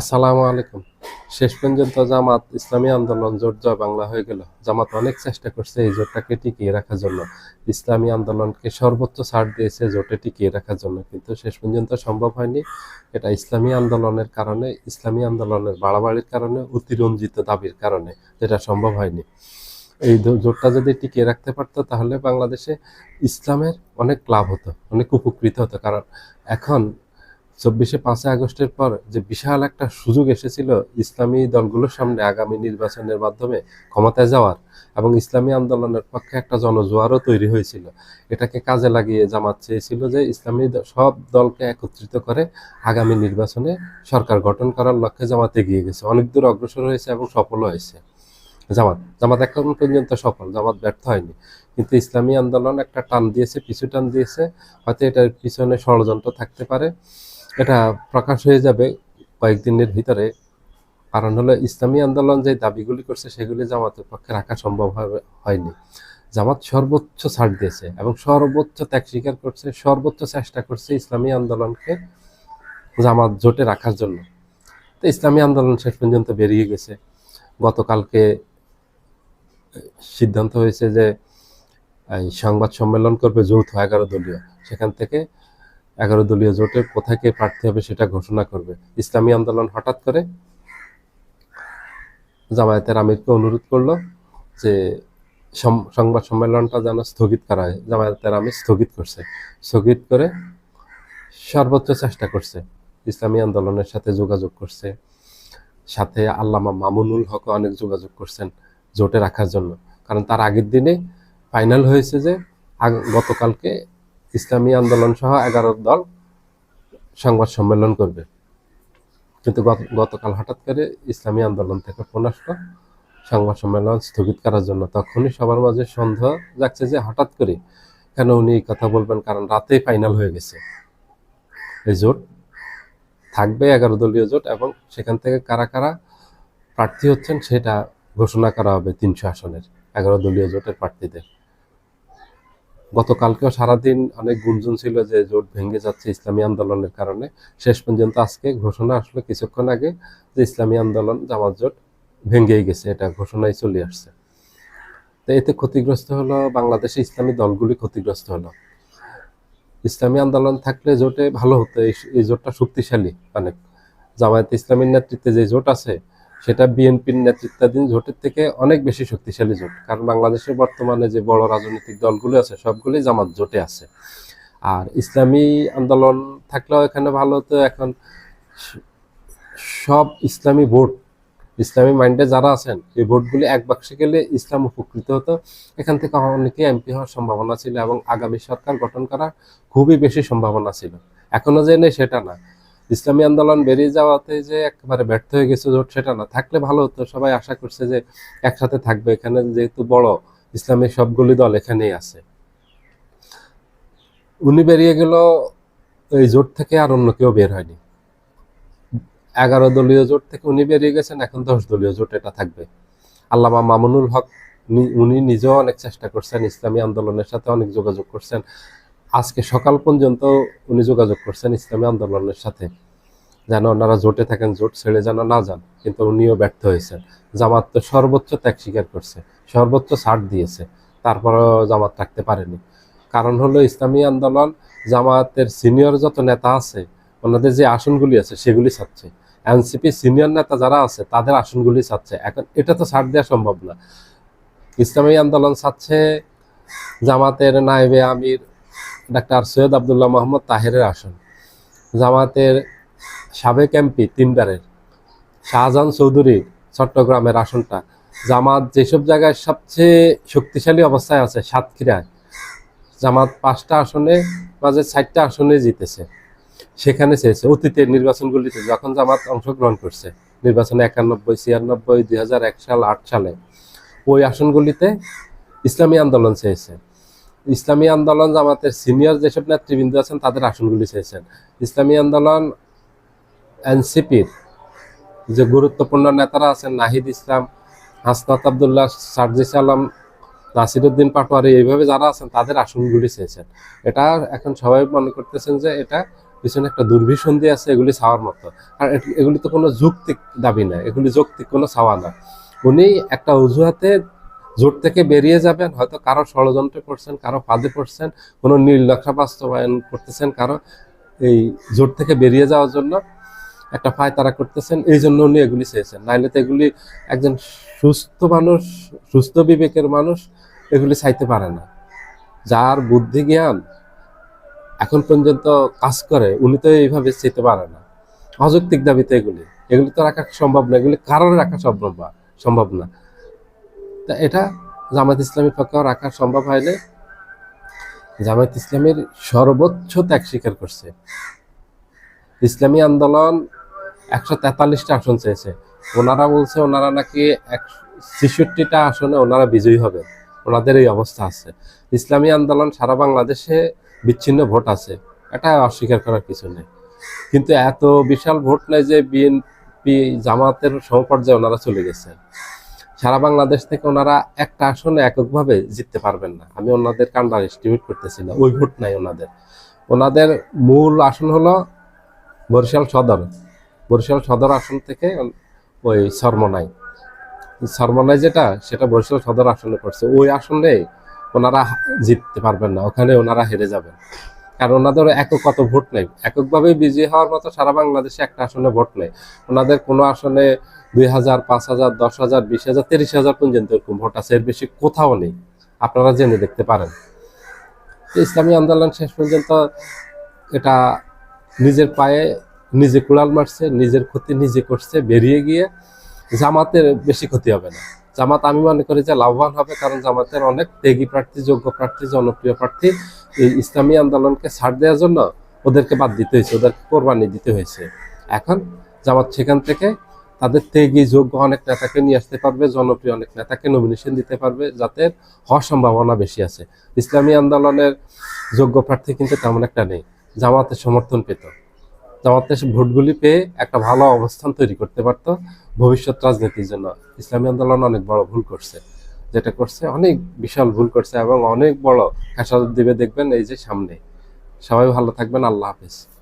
আসসালামু আলাইকুম। শেষ পর্যন্ত জামাত ইসলামী আন্দোলন জোট জয় বাংলা হয়ে গেল। জামাত অনেক চেষ্টা করছে এই জোটটাকে টিকিয়ে রাখার জন্য। ইসলামী আন্দোলনকে সর্বোচ্চ ছাড় দিয়েছে জোটে টিকিয়ে রাখার জন্য, কিন্তু শেষ পর্যন্ত সম্ভব হয়নি। এটা ইসলামী আন্দোলনের কারণে, ইসলামী আন্দোলনের বাড়াবাড়ির কারণে, অতিরঞ্জিত দাবির কারণে যেটা সম্ভব হয়নি। এই জোটটা যদি টিকিয়ে রাখতে পারতো, তাহলে বাংলাদেশে ইসলামের অনেক লাভ হতো, অনেক উপকৃত হতো। কারণ এখন চব্বিশে পাঁচই আগস্টের পর যে বিশাল একটা সুযোগ এসেছিল ইসলামী দলগুলোর সামনে আগামী নির্বাচনের মাধ্যমে ক্ষমতায় যাওয়ার এবং ইসলামী আন্দোলনের পক্ষে একটা জনজোয়ারও তৈরি হয়েছিল। এটাকে কাজে লাগিয়ে জামাত চেয়েছিল যে ইসলামী সব দলকে একত্রিত করে আগামী নির্বাচনে সরকার গঠন করার লক্ষ্যে জামাত এগিয়ে গেছে। অনেক দূর অগ্রসর হয়েছে এবং সফল হয়েছে। জামাত জামাত এখন পর্যন্ত সফল, জামাত ব্যর্থ হয়নি। কিন্তু ইসলামী আন্দোলন একটা টান দিয়েছে, পিছু টান দিয়েছে। হয়তো এটার পিছনে ষড়যন্ত্র থাকতে পারে। এটা প্রকাশ হয়ে যাবে কয়েকদিনের ভিতরে। কারণ হলো ইসলামী আন্দোলন যে দাবিগুলি করছে, সেগুলি জামাতের পক্ষে রাখা সম্ভব হয়নি। জামাত সর্বোচ্চ ছাড় দিয়েছে এবং সর্বোচ্চ ত্যাগ স্বীকার করছে, সর্বোচ্চ চেষ্টা করছে ইসলামী আন্দোলনকে জামাত জোটে রাখার জন্য। তো ইসলামী আন্দোলন শেষ পর্যন্ত বেরিয়ে গেছে। গতকালকে সিদ্ধান্ত হয়েছে যে সংবাদ সম্মেলন করবে যৌথ এগারো দলীয়। সেখান থেকে এগারো দলীয় জোটে কোথায় কে প্রার্থী হবে সেটা ঘোষণা করবে। ইসলামী আন্দোলন হঠাৎ করে জামায়াতের আমিরকে অনুরোধ করল যে সংবাদ সম্মেলনটা যেন স্থগিত করা হয়। জামায়াতের আমির স্থগিত করছে। স্থগিত করে সর্বোচ্চ চেষ্টা করছে। ইসলামী আন্দোলনের সাথে যোগাযোগ করছে। সাথে আল্লামা মামুনুল হক অনেক যোগাযোগ করছেন জোটে রাখার জন্য। কারণ তার আগের দিনে ফাইনাল হয়েছে যে গতকালকে ইসলামী আন্দোলন সহ এগারো দল সংবাদ সম্মেলন করবে। কিন্তু গত- গতকাল হঠাৎ করে ইসলামী আন্দোলন থেকে ফোন সংবাদ সম্মেলন স্থগিত করার জন্য। তখনই সবার মাঝে সন্দেহ যাচ্ছে যে হঠাৎ করে কেন উনি কথা বলবেন? কারণ রাতেই ফাইনাল হয়ে গেছে। এই জোট থাকবে এগারো দলীয় জোট এবং সেখান থেকে কারা কারা প্রার্থী হচ্ছেন সেটা ঘোষণা করা হবে তিনশো আসনের, এগারো দলীয় জোটের প্রার্থীদের। গতকালকেও সারাদিন অনেক গুঞ্জন ছিল যে জোট ভেঙে যাচ্ছে ইসলামী আন্দোলনের কারণে। শেষ পর্যন্ত আজকে ঘোষণা আসলো কিছুক্ষণ আগে যে ইসলামী আন্দোলন, জামাত জোট ভেঙেই গেছে, এটা ঘোষণায় চলে আসছে। তো এতে ক্ষতিগ্রস্ত হলো বাংলাদেশে ইসলামী দলগুলি ক্ষতিগ্রস্ত হলো। ইসলামী আন্দোলন থাকলে জোটে ভালো হতো, এই জোটটা শক্তিশালী। অনেক জামায়াত ইসলামীর নেতৃত্বে যে জোট আছে সেটা বিএনপির নেতৃত্বাধীন জোটের থেকে অনেক বেশি শক্তিশালী জোট। কারণ বাংলাদেশের বর্তমানে যে বড় রাজনৈতিক দলগুলো আছে সবগুলি জামাত জোটে আছে। আর ইসলামী আন্দোলন থাকলেও এখানে ভালো হতো এখন সব ইসলামী ভোট, ইসলামী মাইন্ডে যারা আছেন, এই ভোটগুলি এক বাক্সে গেলে ইসলাম উপকৃত হতো। এখান থেকে অনেকে এমপি হওয়ার সম্ভাবনা ছিল এবং আগামী সরকার গঠন করার খুবই বেশি সম্ভাবনা ছিল। এখনও যে নেই সেটা না। ইসলামী আন্দোলন বেরিয়ে যাওয়াতে যে একেবারে ব্যর্থ হয়ে গেছে জোট সেটা না। থাকলে ভালো হতো। সবাই আশা করছে যে একসাথে থাকবে। এখানে যেহেতু বড়, ইসলামের সবগুলি দল এখানেই আছে। উনি বেরিয়ে গেল, এই জোট থেকে আর অন্য কেউ বের হয়নি। এগারো দলীয় জোট থেকে উনি বেরিয়ে গেছেন, এখন দশ দলীয় জোট এটা থাকবে। আল্লামা মামুনুল হক উনি নিজেও অনেক চেষ্টা করছেন ইসলামী আন্দোলনের সাথে অনেক যোগাযোগ করছেন। আজকে সকাল পর্যন্ত উনি যোগাযোগ করছেন ইসলামী আন্দোলনের সাথে। যেন ওনারা জোটে থাকেন, জোট ছেড়ে যেন না যান, কিন্তু উনিও ব্যর্থ হয়েছেন। জামাত তো সর্বোচ্চ ত্যাগ স্বীকার করছে, সর্বোচ্চ ছাড় দিয়েছে, তারপরেও জামাত থাকতে পারেনি। কারণ হলো ইসলামী আন্দোলন, জামাতের সিনিয়র যত নেতা আছে, ওনাদের যে আসনগুলি আছে সেগুলি চাচ্ছে এনসিপি সিনিয়র নেতা যারা আছে, তাদের আসনগুলি চাচ্ছে এখন এটা তো ছাড় দেওয়া সম্ভব না। ইসলামী আন্দোলন চাচ্ছে জামাতের নায়েবে আমির ডাক্তার সৈয়দ আবদুল্লাহ মোহাম্মদ তাহেরের আসন। জামাতের সাবেক এমপি তিনবারের শাহজাহান চৌধুরীর চট্টগ্রামের আসনটা। জামাত যেসব জায়গায় সবচেয়ে শক্তিশালী অবস্থায় আছে, সাতক্ষীরায়, জামাত পাঁচটা আসনে মাঝে চারটা আসনে জিতেছে। সেখানে চেয়েছে, অতীতের নির্বাচনগুলিতে যখন জামাত অংশগ্রহণ করছে, নির্বাচনে একানব্বই, ছিয়ানব্বই, দুই সাল, আট সালে, ওই আসনগুলিতে ইসলামী আন্দোলন চেয়েছে। ইসলামী আন্দোলন জামাতের সিনিয়র যেসব নেতৃবৃন্দ আছেন, তাদের আসনগুলি চেয়েছেন ইসলামী আন্দোলন এনসিপির যে গুরুত্বপূর্ণ নেতারা আছেন, নাহিদ ইসলাম, হাসনাত আবদুল্লাহ, সার্জিস আলম, নাসিরুদ্দিন পাটোয়ারি, এইভাবে যারা আছেন, তাদের আসনগুলি চেয়েছেন এটা এখন সবাই মনে করতেছেন যে এটা পিছনে একটা দুর্বিসন্ধি আছে, এগুলি ছাওয়ার মতো। আর এগুলি তো কোনো যৌক্তিক দাবি না এগুলি যৌক্তিক কোনো ছাওয়া না উনি একটা অজুহাতে জোট থেকে বেরিয়ে যাবেন, হয়তো কারও ষড়যন্ত্রে পড়ছেন, কারও ফাঁদে পড়ছেন, কোনো নকশা বাস্তবায়ন করতেছেন, কারও এই জোট থেকে বেরিয়ে যাওয়ার জন্য একটা ফায় তারা করতেছেন, এই জন্য উনি এগুলি চেয়েছেন। নাইলে তো এগুলি একজন সুস্থ মানুষ, সুস্থ বিবেকের মানুষ এগুলি চাইতে পারে না। যার বুদ্ধি জ্ঞান এখন পর্যন্ত কাজ করে, উনি তো এইভাবে চেতে পারে না। অযৌক্তিক দাবিতে এগুলি। এগুলি তো রাখা সম্ভব না, এগুলি কারোর রাখা সম্ভব না সম্ভব না। তা এটা জামাত ইসলামীর পক্ষেও রাখা সম্ভব হয়নি। জামাত ইসলামের সর্বোচ্চ ত্যাগ স্বীকার করছে। ইসলামী আন্দোলন একশো তেতাল্লিশটা আসন চেয়েছে। ওনারা বলছে ওনারা নাকি এক ছেষট্টিটা আসনে ওনারা বিজয়ী হবে। ওনাদের এই অবস্থা আছে। ইসলামী আন্দোলন সারা বাংলাদেশে বিচ্ছিন্ন ভোট আছে। এটা অস্বীকার করার কিছু নেই। কিন্তু এত বিশাল ভোট নেই যে বিএনপি জামাতের সমপর্যায়ে ওনারা চলে গেছে। সারা বাংলাদেশ থেকে ওনারা একটা আসনে এককভাবে জিততে পারবেন না। আমি ওনাদের কান্ডার এস্টিমেট করতেছি না, ওই ভোট নাই ওনাদের। ওনাদের মূল আসন হলো বরিশাল সদর। বরিশাল সদর আসন থেকে ওই সরমনাই। সরমনাই যেটা, সেটা বরিশাল সদর আসনে পড়ছে। ওই আসনে ওনারা জিততে পারবেন না, ওখানে ওনারা হেরে যাবেন। কারণ ওনাদের একক কত ভোট নেই। এককভাবে বিজয়ী হওয়ার মতো সারা বাংলাদেশে একটা আসনে ভোট নেই। ওনাদের কোনো আসনে দুই হাজার, পাঁচ হাজার, দশ হাজার, বিশ হাজার, তিরিশ হাজার পর্যন্ত এরকম ভোট আছে। এর বেশি কোথাও নেই। আপনারা জেনে দেখতে পারেন। ইসলামী আন্দোলন শেষ পর্যন্ত এটা নিজের পায়ে নিজে কুড়াল মারছে, নিজের ক্ষতি নিজে করছে, বেরিয়ে গিয়ে জামাতের বেশি ক্ষতি হবে না। জামাত আমি মনে করি যে লাভবান হবে, কারণ জামাতের অনেক ত্যাগী প্রার্থী, যোগ্য প্রার্থী, জনপ্রিয় প্রার্থী এই ইসলামী আন্দোলনকে ছাড় দেওয়ার জন্য ওদেরকে বাদ দিতে হয়েছে, ওদেরকে কোরবানি দিতে হয়েছে। এখন জামাত সেখান থেকে তাদের ত্যাগী যোগ্য অনেক নেতাকে নিয়ে আসতে পারবে, জনপ্রিয় অনেক নেতাকে নমিনেশন দিতে পারবে, যাতে হওয়ার সম্ভাবনা বেশি আছে। ইসলামী আন্দোলনের যোগ্য প্রার্থী কিন্তু তেমন একটা নেই। জামাতের সমর্থন পেত। জামাতের ভোটগুলি পেয়ে একটা ভালো অবস্থান তৈরি করতে পারত। ভবিষ্যৎ রাজনীতির জন্য। ইসলামী আন্দোলন অনেক বড় ভুল করছে। যেটা করছে অনেক বিশাল ভুল করছে এবং অনেক বড় খেসারত দিবে দেখবেন এই যে সামনে। সবাই ভালো থাকবেন। আল্লাহ হাফিজ।